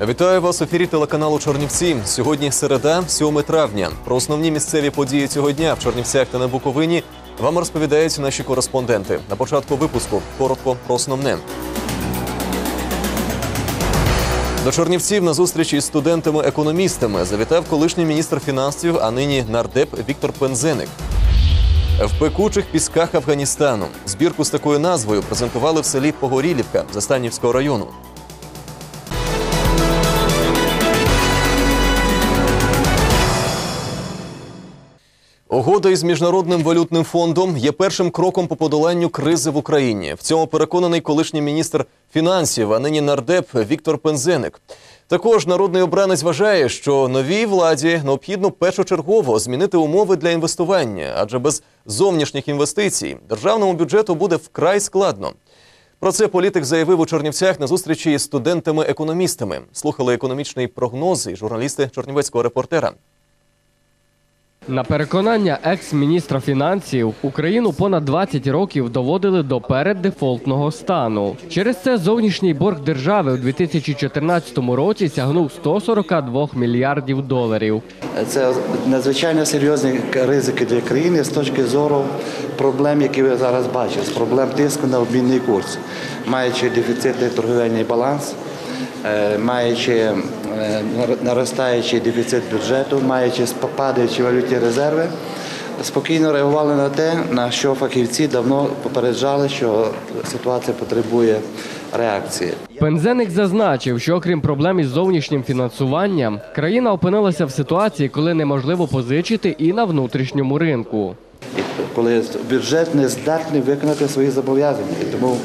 Вітаю вас в ефірі телеканалу Чорнівці. Сьогодні середа, 7 травня. Про основні місцеві події цього дня в Чорнівцях та на Буковині вам розповідають наші кореспонденти. На початку випуску коротко про основне. До Чорнівців на зустрічі із студентами-економістами завітав колишній міністр фінансів, а нині нардеп Віктор Пензеник. В пекучих пісках Афганістану збірку з такою назвою презентували в селі Погорілівка Застанівського району. Угода із міжнародним валютним фондом є першим кроком по подоланню кризи в Україні. В цьому переконаний колишній міністр фінансів, а нині нардеп Віктор Пензеник. Також народний обранець вважає, що новій владі необхідно першочергово змінити умови для інвестування, адже без зовнішніх інвестицій державному бюджету буде вкрай складно. Про це політик заявив у Чернівцях на зустрічі із студентами-економістами. Слухали економічний прогноз і журналісти Чернівецького репортера. На переконання екс-міністра фінансів Україну понад 20 років доводили до переддефолтного стану. Через це зовнішній борг держави у 2014 році сягнув 142 мільярдів доларів. Це надзвичайно серйозні ризики для країни з точки зору проблем, які ви зараз бачите, з проблем тиску на обмінний курс, маючи дефіцитний торговельний баланс, маючи е, наростаючий дефіцит бюджету, маючи падаючі валютні резерви. Спокійно реагували на те, на що фахівці давно попереджали, що ситуація потребує реакції. Пензеник зазначив, що окрім проблем із зовнішнім фінансуванням, країна опинилася в ситуації, коли неможливо позичити і на внутрішньому ринку. Коли бюджет не здатний виконати свої зобов'язання. Тому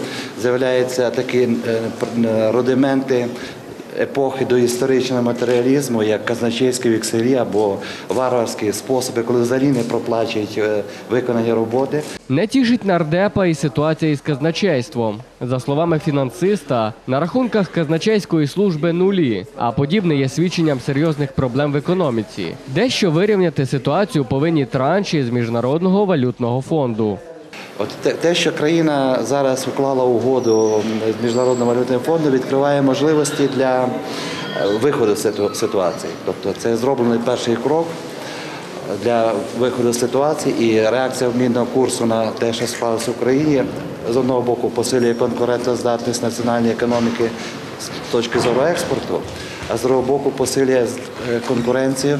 з'являються такі е, пр- рудименти епохи до історичного матеріалізму, як казначейські вікселі або варварські способи, коли взагалі не проплачують е, виконані роботи. Не тішить нардепа і ситуація із казначейством. За словами фінансиста, на рахунках казначейської служби нулі, а подібне є свідченням серйозних проблем в економіці. Дещо вирівняти ситуацію повинні транші з міжнародного валютного фонду. От те, що країна зараз уклала угоду з міжнародним валютним фондом, відкриває можливості для е, виходу з ситуації. Тобто це зроблений перший крок для виходу з ситуації і реакція обмінного курсу на те, що склалося в Україні, з одного боку посилює конкурентоздатність національної економіки з точки зору експорту, а з другого боку посилює е, конкуренцію,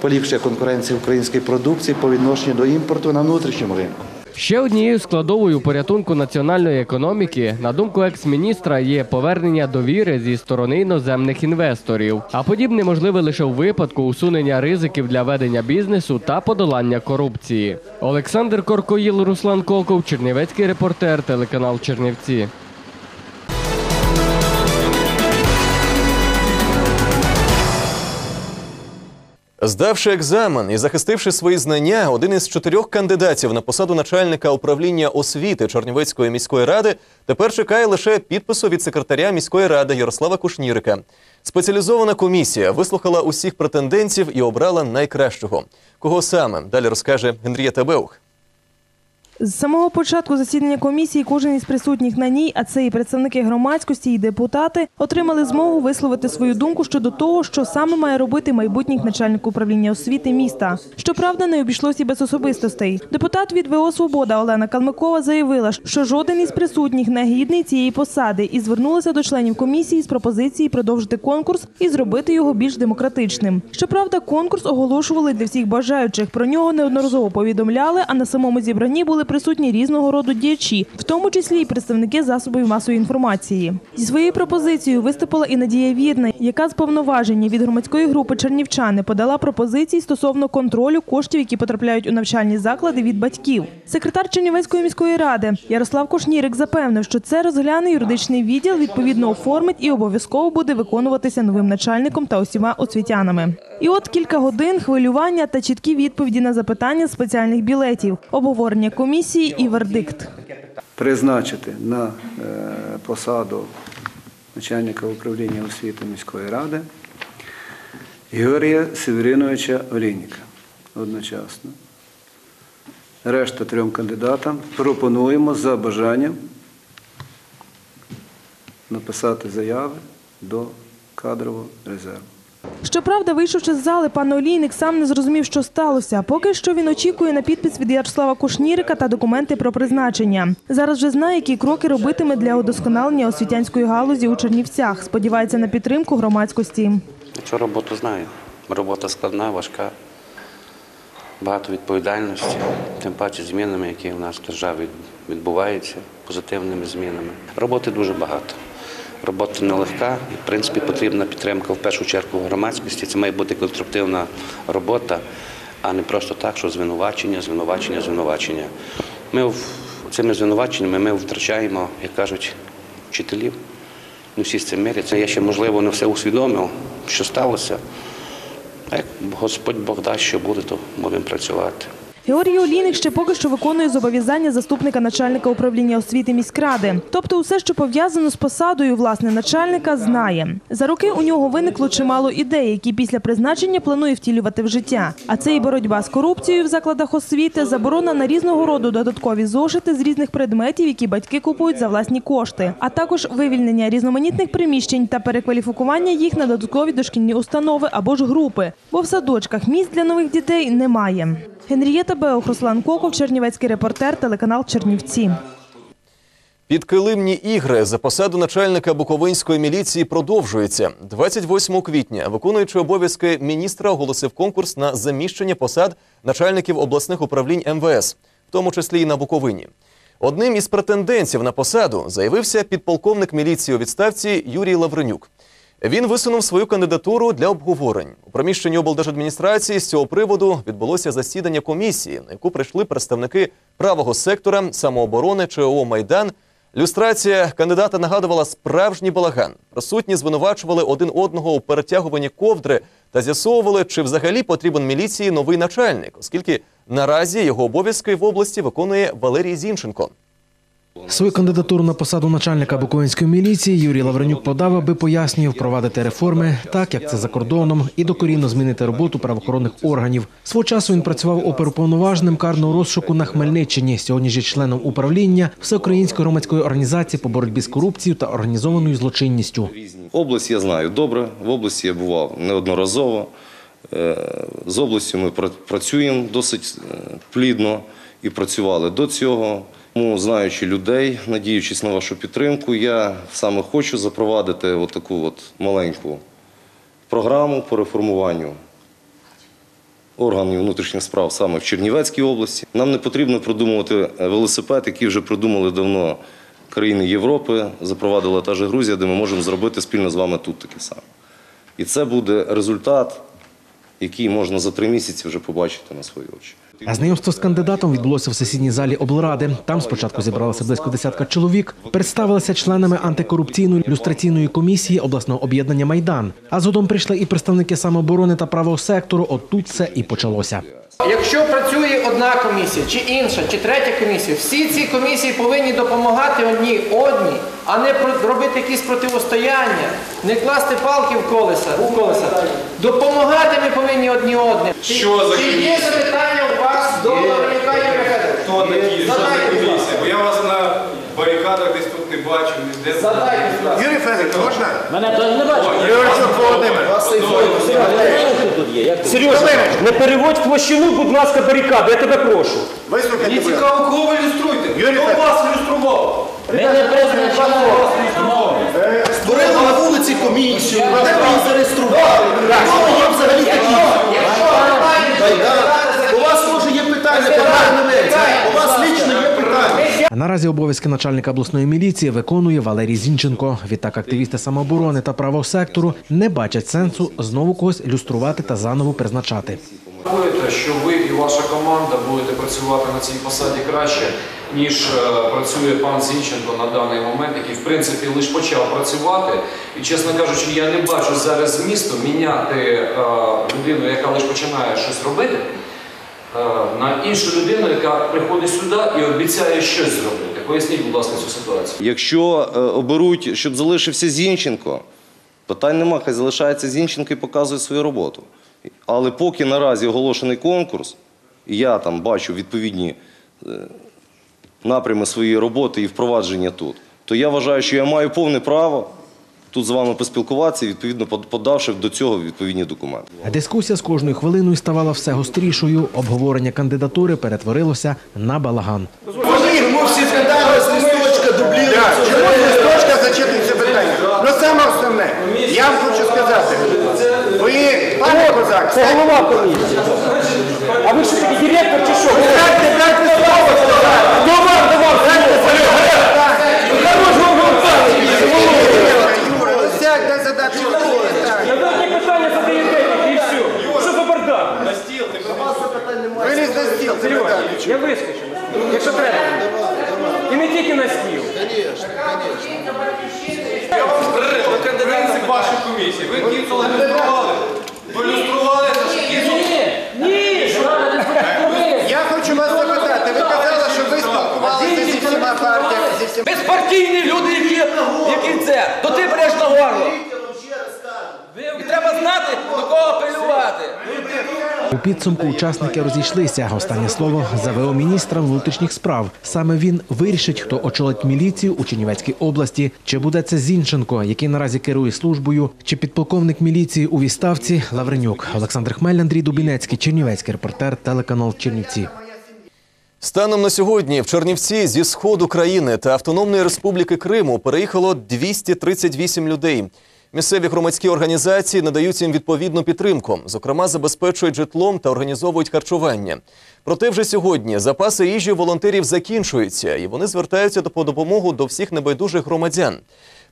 поліпшує конкуренцію української продукції по відношенню до імпорту на внутрішньому ринку. Ще однією складовою порятунку національної економіки, на думку екс-міністра, є повернення довіри зі сторони іноземних інвесторів. А подібне можливе лише у випадку усунення ризиків для ведення бізнесу та подолання корупції. Олександр Коркоїл, Руслан Коков, Чернівецький репортер, телеканал Чернівці. Здавши екзамен і захистивши свої знання, один із чотирьох кандидатів на посаду начальника управління освіти Чернівецької міської ради тепер чекає лише підпису від секретаря міської ради Ярослава Кушнірика. Спеціалізована комісія вислухала усіх претендентів і обрала найкращого. Кого саме далі розкаже Генрієта Беух. З самого початку засідання комісії кожен із присутніх на ній, а це і представники громадськості, і депутати, отримали змогу висловити свою думку щодо того, що саме має робити майбутній начальник управління освіти міста. Щоправда, не обійшлося і без особистостей. Депутат від ВО Свобода Олена Калмикова заявила, що жоден із присутніх не гідний цієї посади і звернулася до членів комісії з пропозицією продовжити конкурс і зробити його більш демократичним. Щоправда, конкурс оголошували для всіх бажаючих. Про нього неодноразово повідомляли, а на самому зібранні були присутні різного роду діячі, в тому числі й представники засобів масової інформації. Зі своєю пропозицією виступила і Надія Вірна, яка з повноваження від громадської групи Чернівчани подала пропозиції стосовно контролю коштів, які потрапляють у навчальні заклади від батьків. Секретар Чернівецької міської ради Ярослав Кушнірик запевнив, що це розгляне юридичний відділ, відповідно оформить і обов'язково буде виконуватися новим начальником та усіма освітянами. І от кілька годин хвилювання та чіткі відповіді на запитання спеціальних білетів, обговорення комісії і вердикт. призначити на е, посаду начальника управління освіти міської ради Георгія Севериновича Олійника одночасно. Решта трьом кандидатам пропонуємо за бажанням написати заяви до кадрового резерву. Щоправда, вийшовши з зали, пан Олійник сам не зрозумів, що сталося. Поки що він очікує на підпис від Ярослава Кушнірика та документи про призначення. Зараз вже знає, які кроки робитиме для удосконалення освітянської галузі у Чернівцях. Сподівається на підтримку громадськості. Цю роботу знаю. Робота складна, важка, багато відповідальності, тим паче змінами, які в нас в державі відбуваються, позитивними змінами. Роботи дуже багато. Робота нелегка, і, в принципі, потрібна підтримка в першу чергу громадськості. Це має бути конструктивна робота, а не просто так, що звинувачення, звинувачення, звинувачення. Ми цими звинуваченнями ми втрачаємо, як кажуть, вчителів. Не всі з цим миряться. Я ще, можливо, не все усвідомив, що сталося. А як Господь Бог дасть, що буде, то будемо працювати. Георгій Олійник ще поки що виконує зобов'язання заступника начальника управління освіти міськради. Тобто, усе, що пов'язано з посадою власне начальника, знає. За роки у нього виникло чимало ідей, які після призначення планує втілювати в життя. А це і боротьба з корупцією в закладах освіти, заборона на різного роду додаткові зошити з різних предметів, які батьки купують за власні кошти, а також вивільнення різноманітних приміщень та перекваліфікування їх на додаткові дошкільні установи або ж групи. Бо в садочках місць для нових дітей немає. Генрієта Беох, Руслан Коков, Чернівецький репортер, телеканал Чернівці. Підкилимні ігри за посаду начальника Буковинської міліції продовжуються. 28 квітня виконуючий обов'язки міністра оголосив конкурс на заміщення посад начальників обласних управлінь МВС, в тому числі і на Буковині. Одним із претендентів на посаду заявився підполковник міліції у відставці Юрій Лавренюк. Він висунув свою кандидатуру для обговорень. У приміщенні облдержадміністрації з цього приводу відбулося засідання комісії, на яку прийшли представники правого сектора, самооборони ЧО Майдан. Люстрація кандидата нагадувала справжній балаган. Присутні звинувачували один одного у перетягуванні ковдри та з'ясовували, чи взагалі потрібен міліції новий начальник, оскільки наразі його обов'язки в області виконує Валерій Зінченко. Свою кандидатуру на посаду начальника Буковинської міліції Юрій Лавренюк подав, аби пояснює впровадити реформи, так як це за кордоном, і докорінно змінити роботу правоохоронних органів. Свого часу він працював оперуповноваженим карного розшуку на Хмельниччині. Сьогодні ж є членом управління Всеукраїнської громадської організації по боротьбі з корупцією та організованою злочинністю. Область я знаю добре. В області я бував неодноразово. Е, З областю ми пра- працюємо досить е, плідно і працювали до цього. Тому, знаючи людей, надіючись на вашу підтримку, я саме хочу запровадити таку маленьку програму по реформуванню органів внутрішніх справ саме в Чернівецькій області. Нам не потрібно продумувати е, велосипед, який вже придумали давно країни Європи, запровадила та ж Грузія, де ми можемо зробити спільно з вами тут таке саме. І це буде результат, який можна за три місяці вже побачити на свої очі. Знайомство з кандидатом відбулося в сесійній залі облради. Там спочатку зібралося близько десятка чоловік, представилися членами антикорупційної люстраційної комісії обласного об'єднання Майдан. А згодом прийшли і представники самооборони та правого сектору. От тут все і почалося. Якщо працює одна комісія, чи інша, чи третя комісія, всі ці комісії повинні допомагати одній одній, а не робити якісь противостояння, не класти палки в колеса. У колеса. Допомагати ми повинні одні одним. Що за чи є запитання у вас до Юрія Хто такі? Що за комісія? Бо я вас на барикадах десь тут не бачив, ніде. Задайте. Юрій Федорович, можна? Мене теж не бачить. Сережа, не переводь в площину, будь ласка, барикади, я тебе прошу. Мені цікаво, кого ви люструєте? Хто вас люстрував? Мене призначено. Створили на вулиці комісію, мене зареєстрували. Хто є взагалі такі? У вас може є питання, питання не мене. У вас лічно є питання. А наразі обов'язки начальника обласної міліції виконує Валерій Зінченко. Відтак активісти самооборони та правого сектору не бачать сенсу знову когось люструвати та заново призначати. Що ви і ваша команда будете працювати на цій посаді краще, ніж е, працює пан Зінченко на даний момент, який в принципі лише почав працювати. І чесно кажучи, я не бачу зараз змісту міняти е, людину, яка лише починає щось робити, на іншу людину, яка приходить сюди і обіцяє щось зробити. Поясніть, будь ласка, цю ситуацію. Якщо е, оберуть, щоб залишився Зінченко, питань нема, хай залишається Зінченко і показує свою роботу. Але поки наразі оголошений конкурс, і я там бачу відповідні е, напрями своєї роботи і впровадження тут, то я вважаю, що я маю повне право тут з вами поспілкуватися, відповідно под- подавши до цього відповідні документи. Дискусія з кожною хвилиною ставала все гострішою. Обговорення кандидатури перетворилося на балаган. Ми всі скандали з листочка дублюємо. Чому з листочка зачитується питання? Ну саме основне, я вам хочу сказати, ви, пане Козак, Це голова комісії. А ви що такий директор чи що? дайте, дайте слово сказати. Хто вам давав Юра, ну сядь, дай задати йому питання. Задайте питання задаєте і все. Що за бардак? Виліз на стіл, запитання. Я вискочу, якщо треба. І не тільки на стіл. Принцип вашої комісії. Ви кінцо ілюстрували. Ви ілюстрували, кінцо Ні! Я хочу вас запитати, ви казали, що ви спілкувалися зі всіма партіями, зі всіма... Безпартійні люди, які, які це, то ти береш на горло. І треба знати, до кого. У підсумку учасники розійшлися. Останнє слово за ВО міністра внутрішніх справ. Саме він вирішить, хто очолить міліцію у Чернівецькій області. Чи буде це Зінченко, який наразі керує службою, чи підполковник міліції у відставці Лавренюк. Олександр Хмель, Андрій Дубінецький, Чернівецький репортер, телеканал Чернівці. Станом на сьогодні в Чернівці зі сходу країни та Автономної Республіки Криму переїхало 238 людей. Місцеві громадські організації надають їм відповідну підтримку, зокрема, забезпечують житлом та організовують харчування. Проте вже сьогодні запаси їжі волонтерів закінчуються, і вони звертаються по допомогу до всіх небайдужих громадян.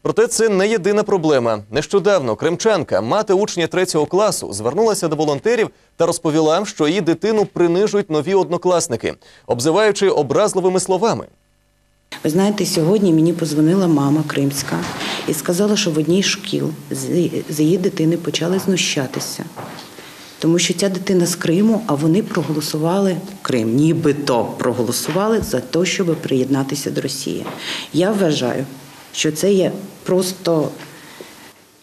Проте це не єдина проблема. Нещодавно кримчанка, мати учня третього класу, звернулася до волонтерів та розповіла, що її дитину принижують нові однокласники, обзиваючи образливими словами. Ви знаєте, сьогодні мені позвонила мама кримська і сказала, що в одній з шкіл з її дитини почали знущатися. Тому що ця дитина з Криму, а вони проголосували Крим, нібито проголосували за те, щоб приєднатися до Росії. Я вважаю, що це є просто.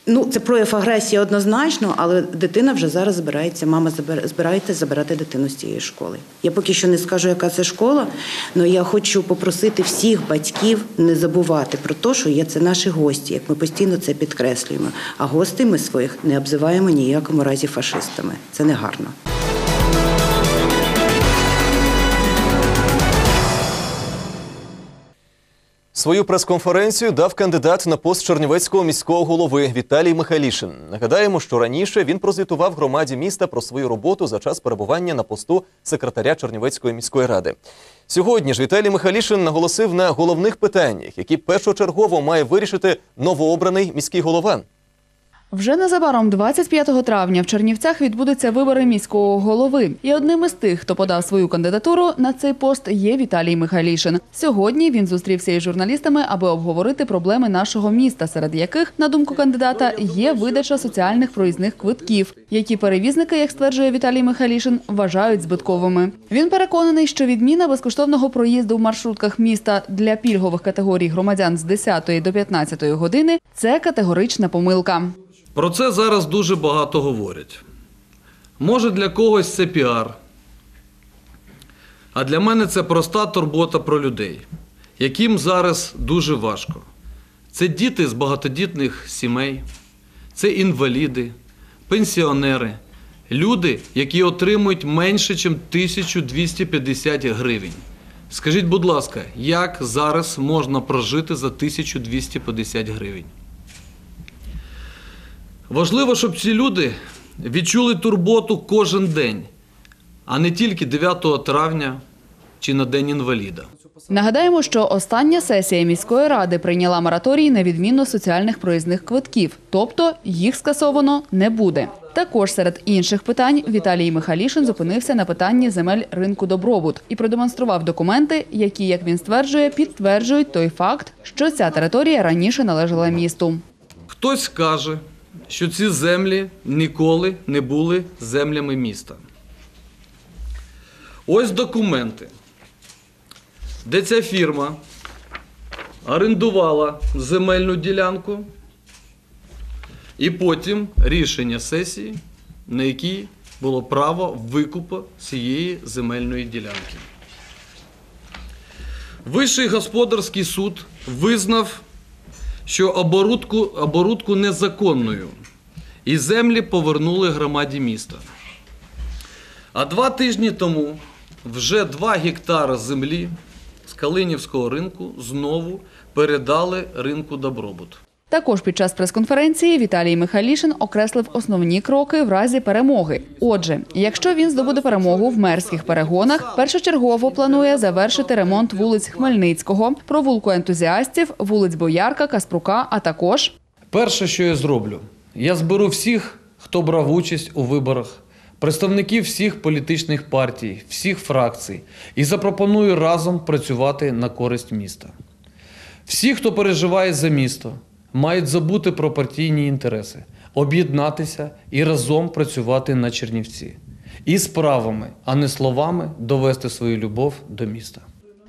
Ну, це прояв агресії однозначно, але дитина вже зараз збирається, мама збирається забирати дитину з цієї школи. Я поки що не скажу, яка це школа, але я хочу попросити всіх батьків не забувати про те, що є це наші гості, як ми постійно це підкреслюємо. А гостей ми своїх не обзиваємо ніякому разі фашистами. Це не гарно. Свою прес-конференцію дав кандидат на пост Чернівецького міського голови Віталій Михайлішин. Нагадаємо, що раніше він прозвітував громаді міста про свою роботу за час перебування на посту секретаря Чернівецької міської ради. Сьогодні ж Віталій Михайлішин наголосив на головних питаннях, які першочергово має вирішити новообраний міський голова. Вже незабаром, 25 травня, в Чернівцях відбудуться вибори міського голови. І одним із тих, хто подав свою кандидатуру на цей пост, є Віталій Михайлішин. Сьогодні він зустрівся із журналістами, аби обговорити проблеми нашого міста, серед яких, на думку кандидата, є видача соціальних проїзних квитків, які перевізники, як стверджує Віталій Михайлішин, вважають збитковими. Він переконаний, що відміна безкоштовного проїзду в маршрутках міста для пільгових категорій громадян з 10 до 15 години це категорична помилка. Про це зараз дуже багато говорять. Може для когось це піар, а для мене це проста турбота про людей, яким зараз дуже важко. Це діти з багатодітних сімей, це інваліди, пенсіонери, люди, які отримують менше, ніж 1250 гривень. Скажіть, будь ласка, як зараз можна прожити за 1250 гривень? Важливо, щоб ці люди відчули турботу кожен день, а не тільки 9 травня чи на День інваліда. Нагадаємо, що остання сесія міської ради прийняла мораторій на відміну соціальних проїзних квитків, тобто їх скасовано не буде. Також серед інших питань Віталій Михайлішин зупинився на питанні земель ринку добробут і продемонстрував документи, які, як він стверджує, підтверджують той факт, що ця територія раніше належала місту. Хтось каже, що ці землі ніколи не були землями міста. Ось документи, де ця фірма орендувала земельну ділянку, і потім рішення сесії, на якій було право викупу цієї земельної ділянки. Вищий господарський суд визнав, що оборудку, оборудку незаконною, і землі повернули громаді міста. А два тижні тому вже два гектари землі з Калинівського ринку знову передали ринку Добробут. Також під час прес-конференції Віталій Михайлішин окреслив основні кроки в разі перемоги. Отже, якщо він здобуде перемогу в мерських перегонах, першочергово планує завершити ремонт вулиць Хмельницького, провулку ентузіастів, вулиць Боярка, Каспрука, а також Перше, що я зроблю, я зберу всіх, хто брав участь у виборах, представників всіх політичних партій, всіх фракцій, і запропоную разом працювати на користь міста. Всі, хто переживає за місто, мають забути про партійні інтереси, об'єднатися і разом працювати на Чернівці. І справами, а не словами довести свою любов до міста.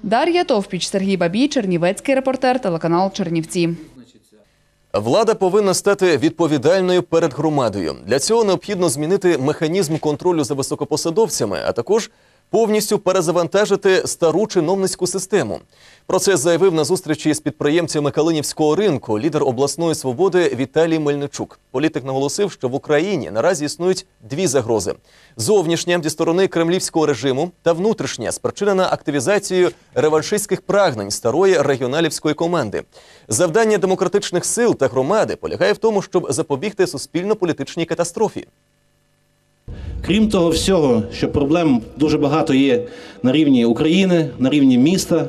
Дар'я Товпіч, Сергій Бабій, Чернівецький репортер, телеканал Чернівці. Влада повинна стати відповідальною перед громадою. Для цього необхідно змінити механізм контролю за високопосадовцями, а також повністю перезавантажити стару чиновницьку систему. Про це заявив на зустрічі з підприємцями Калинівського ринку лідер обласної свободи Віталій Мельничук. Політик наголосив, що в Україні наразі існують дві загрози: зовнішня зі сторони кремлівського режиму та внутрішня, спричинена активізацією реваншистських прагнень старої регіоналівської команди. Завдання демократичних сил та громади полягає в тому, щоб запобігти суспільно-політичній катастрофі. Крім того всього, що проблем дуже багато є на рівні України, на рівні міста,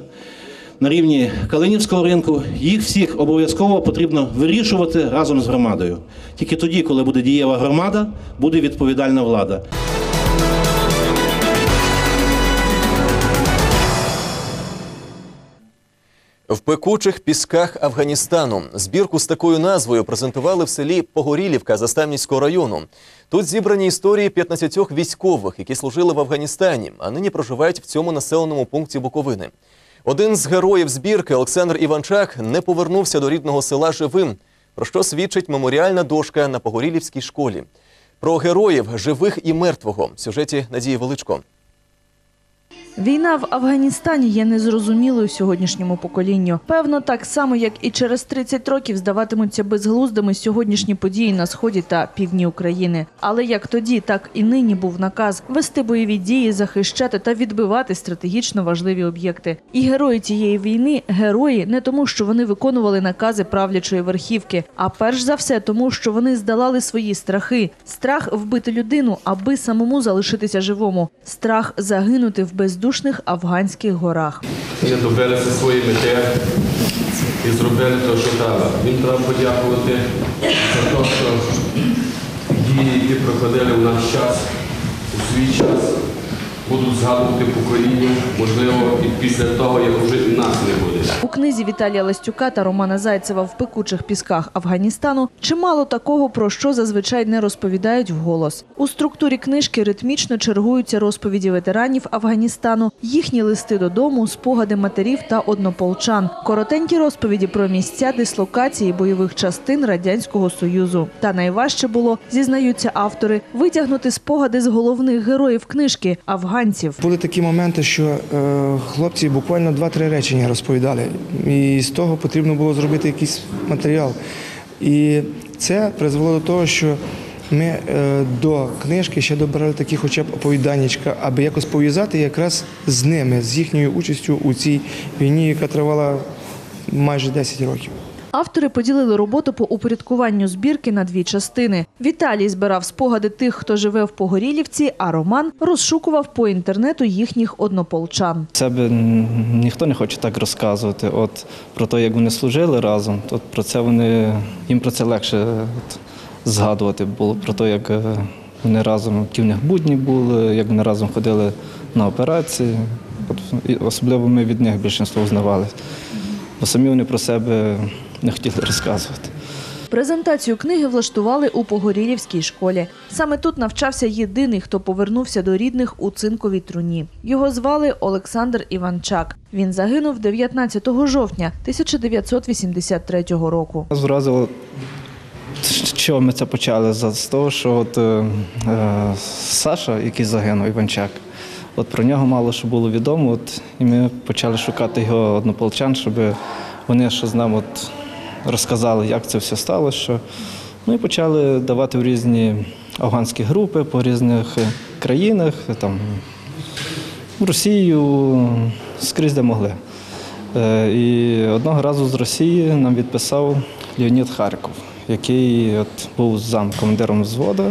на рівні Калинівського ринку, їх всіх обов'язково потрібно вирішувати разом з громадою. Тільки тоді, коли буде дієва громада, буде відповідальна влада. В пекучих пісках Афганістану збірку з такою назвою презентували в селі Погорілівка Заставнівського району. Тут зібрані історії 15 військових, які служили в Афганістані, а нині проживають в цьому населеному пункті Буковини. Один з героїв збірки Олександр Іванчак не повернувся до рідного села живим, про що свідчить меморіальна дошка на Погорілівській школі. Про героїв живих і мертвого в сюжеті Надії Величко. Війна в Афганістані є незрозумілою сьогоднішньому поколінню. Певно, так само, як і через 30 років здаватимуться безглуздими сьогоднішні події на сході та півдні України. Але як тоді, так і нині був наказ вести бойові дії, захищати та відбивати стратегічно важливі об'єкти. І герої цієї війни герої не тому, що вони виконували накази правлячої верхівки, а перш за все тому, що вони здолали свої страхи: страх вбити людину, аби самому залишитися живому, страх загинути в бездушних афганських горах. Ми добилися своєї мети і зробили те, що треба. Їм треба подякувати за те, що дії, які проходили в наш час, у свій час, будуть згадувати покоління, можливо, і після того, як вже і нас не буде. У книзі Віталія Ластюка та Романа Зайцева в пекучих пісках Афганістану чимало такого, про що зазвичай не розповідають вголос. У структурі книжки ритмічно чергуються розповіді ветеранів Афганістану, їхні листи додому, спогади матерів та однополчан, коротенькі розповіді про місця дислокації бойових частин радянського союзу. Та найважче було, зізнаються автори, витягнути спогади з головних героїв книжки афганців. Були такі моменти, що е, хлопці буквально два-три речення розповідали, і з того потрібно було зробити якийсь матеріал. І це призвело до того, що ми е, до книжки ще добирали такі хоча б оповіданнячка, аби якось пов'язати якраз з ними, з їхньою участю у цій війні, яка тривала майже 10 років. Автори поділили роботу по упорядкуванню збірки на дві частини. Віталій збирав спогади тих, хто живе в Погорілівці, а Роман розшукував по інтернету їхніх однополчан. Це м, ніхто не хоче так розказувати. От про те, як вони служили разом, то про це вони їм про це легше от, згадувати було. Про те, як е, вони разом, в них будні були, як вони разом ходили на операції. От, особливо ми від них більшинство узнавали. Бо самі вони про себе не хотіли розказувати. Презентацію книги влаштували у Погорілівській школі. Саме тут навчався єдиний, хто повернувся до рідних у цинковій труні. Його звали Олександр Іванчак. Він загинув 19 жовтня 1983 року. Зразу чого ми це почали? З того, що от, е, е, Саша, який загинув, Іванчак, от про нього мало що було відомо. От, і ми почали шукати його однополчан, щоб вони що з нами от, розказали, як це все сталося. Ну і почали давати в різні афганські групи по різних країнах, там, в Росію, скрізь де могли. Е, І одного разу з Росії нам відписав Леонід Харков, який от був зам командиром взводу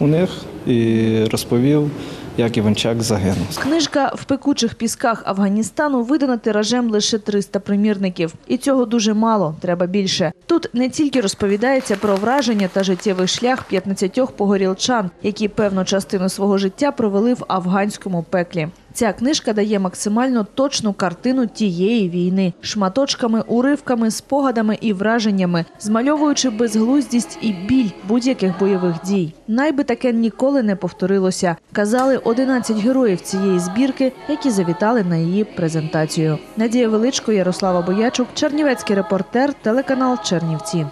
у них і розповів, як Іванчак загинув. Книжка в пекучих пісках Афганістану видана тиражем лише 300 примірників. І цього дуже мало, треба більше. Тут не тільки розповідається про враження та життєвий шлях 15 погорілчан, які певну частину свого життя провели в афганському пеклі. Ця книжка дає максимально точну картину тієї війни, шматочками, уривками, спогадами і враженнями, змальовуючи безглуздість і біль будь-яких бойових дій. Найби таке ніколи не повторилося, казали 11 героїв цієї збірки, які завітали на її презентацію. Надія Величко, Ярослава Боячук, Чернівецький репортер, телеканал Чернівці.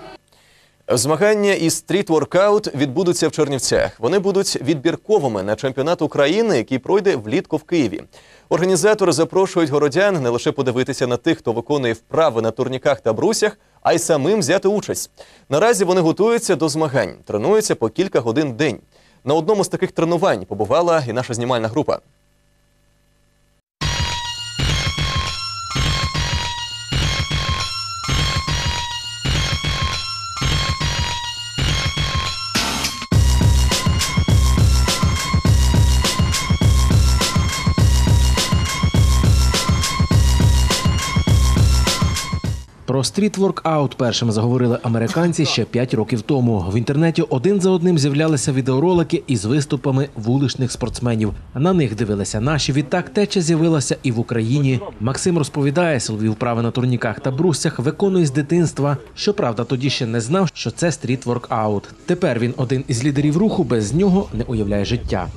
Змагання із стріт-воркаут відбудуться в Чернівцях. Вони будуть відбірковими на чемпіонат України, який пройде влітку в Києві. Організатори запрошують городян не лише подивитися на тих, хто виконує вправи на турніках та брусях, а й самим взяти участь. Наразі вони готуються до змагань, тренуються по кілька годин в день. На одному з таких тренувань побувала і наша знімальна група. Про стріт-воркаут першим заговорили американці ще 5 років тому. В інтернеті один за одним з'являлися відеоролики із виступами вуличних спортсменів. На них дивилися наші. Відтак теча з'явилася і в Україні. Максим розповідає, силові вправи на турніках та брусях виконує з дитинства. Щоправда, тоді ще не знав, що це стріт-воркаут. Тепер він один із лідерів руху, без нього не уявляє життя.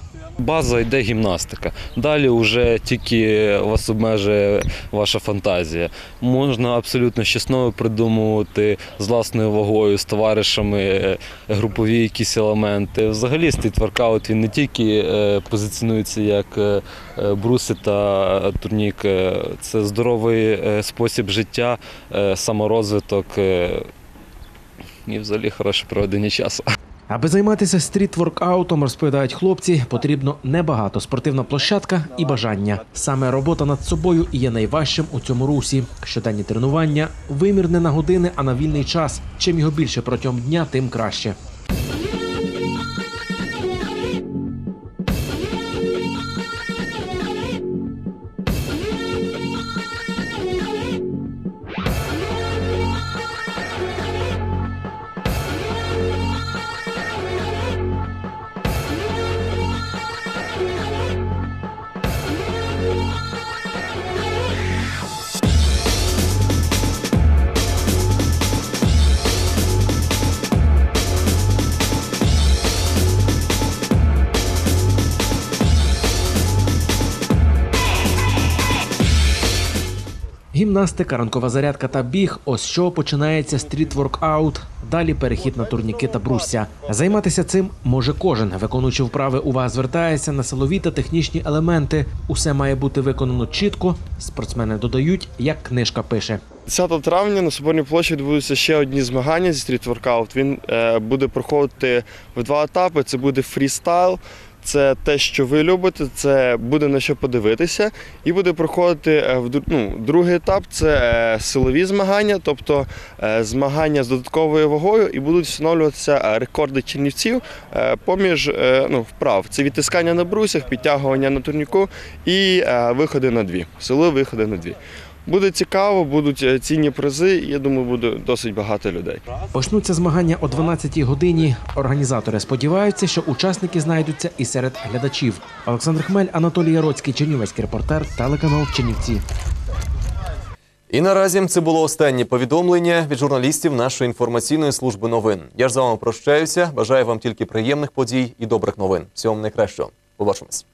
База йде гімнастика. Далі вже тільки вас обмежує ваша фантазія. Можна абсолютно щось нове придумувати з власною вагою, з товаришами, е, групові якісь елементи. Взагалі стріт-воркаут він не тільки е, позиціонується як е, бруси та турнік, це здоровий спосіб життя, саморозвиток і взагалі хороше проведення часу. Аби займатися стріт-воркаутом, розповідають хлопці, потрібно небагато спортивна площадка і бажання. Саме робота над собою є найважчим у цьому русі. Щоденні тренування, вимір не на години, а на вільний час. Чим його більше протягом дня, тим краще. Гімнастика, ранкова зарядка та біг. Ось що починається стріт-воркаут. Далі перехід на турніки та брусся. Займатися цим може кожен. Виконуючи вправи, увага звертається на силові та технічні елементи. Усе має бути виконано чітко. Спортсмени додають, як книжка пише. 10 травня на Соборній площі відбудуться ще одні змагання зі стріт-воркаут. Він е, буде проходити в два етапи. Це буде фрістайл. Це те, що ви любите, це буде на що подивитися, і буде проходити е, в ну, другий етап це е, силові змагання, тобто е, змагання з додатковою вагою, і будуть встановлюватися рекорди чинівців е, поміж ну, вправ. Це відтискання на брусях, підтягування на турніку і виходи на дві. Силові виходи на дві. Буде цікаво, будуть е, цінні призи. і Я думаю, буде досить багато людей. Почнуться змагання о 12-й годині. Організатори сподіваються, що учасники знайдуться і серед глядачів. Олександр Хмель, Анатолій Яроцький, Чернівецький репортер, телеканал Чернівці. І наразі це було останнє повідомлення від журналістів нашої інформаційної служби новин. Я ж з вами прощаюся. Бажаю вам тільки приємних подій і добрих новин. Всього вам найкращого. Побачимось.